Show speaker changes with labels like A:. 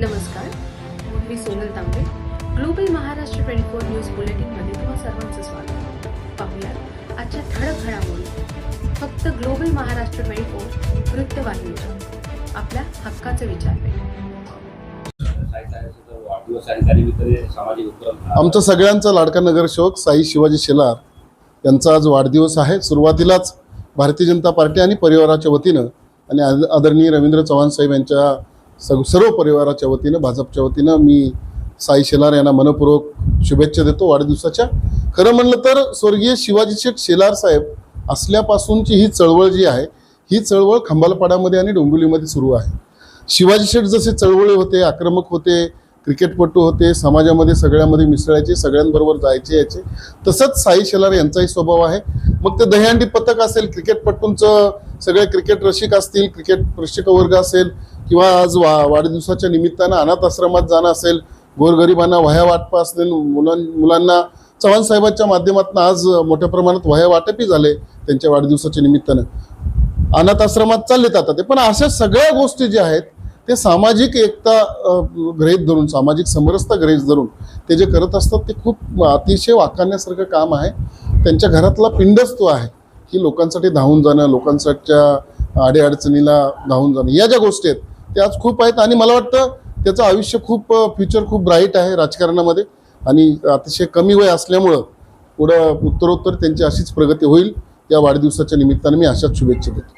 A: नमस्कार मी Sonal Tambe. Global Maharashtra twenty four news बुलेटिनमध्ये तुम्हा सर्वांचं स्वागत. पाहूयात आजच्या ठळक घडामोडी. फक्त ग्लोबल महाराष्ट्र ट्वेंटी फोर वृत्तवाहिनीच्या. आपल्या हक्काचं विचार
B: वाढदिवस आणि त्यानिमित्त ते सामाजिक
C: आमचा सगळ्यांचा लाडका नगरसेवक साई शिवाजी शेलार यांचा आज वाढदिवस आहे. सुरुवातीलाच भारतीय जनता पार्टी आणि परिवाराच्या वतीनं आणि आदरणीय रवींद्र चव्हाण साहेब यांच्या सग सर्व परिवाराच्या वतीनं भाजपच्या वतीनं मी साई शेलार यांना मनपूर्वक शुभेच्छा देतो वाढदिवसाच्या. खरं म्हणलं तर स्वर्गीय शिवाजी शेठ शेलार साहेब असल्यापासूनची ही चळवळ जी आहे ही चळवळ खंबालपाडामध्ये आणि डोंबिवलीमध्ये सुरू आहे. शिवाजी शेठ जसे चळवळी होते आक्रमक होते क्रिकेटपटू होते समाजामध्ये सगळ्यामध्ये मिसळायचे सगळ्यांबरोबर जायचे यायचे तसंच साई शेलार यांचाही स्वभाव आहे. मग ते दहीहंडी पथक असेल क्रिकेटपटूंचं सगळे क्रिकेट रसिक असतील क्रिकेट प्रेक्षक वर्ग असेल किंवा आज वा वाढदिवसाच्या निमित्तानं अनाथ आश्रमात जाणं असेल गोरगरिबांना वह्या वाटप असेल मुलां मुलांना चव्हाण साहेबांच्या माध्यमातून आज मोठ्या प्रमाणात वह्या वाटपही झाले त्यांच्या वाढदिवसाच्या निमित्तानं. अनाथ आश्रमात चाललेत आता ते पण अशा सगळ्या गोष्टी ज्या आहेत ते सामाजिक एकता ग्रहित धरून सामाजिक समरसता ग्रहित धरून ते जे करत असतात ते खूप अतिशय वाखाणण्यासारखं काम आहे. त्यांच्या घरातला पिंडच तो आहे की लोकांसाठी धावून जाणं लोकांसाठीच्या अडीअडचणीला धावून जाणं या ज्या गोष्टी आहेत ते आज खूप आहेत आणि मला वाटतं त्याचं आयुष्य खूप फ्युचर खूप ब्राईट आहे राजकारणामध्ये. आणि अतिशय कमी वय असल्यामुळं पुढं उत्तरोत्तर त्यांची अशीच प्रगती होईल या वाढदिवसाच्या निमित्तानं मी अशाच शुभेच्छा देतो.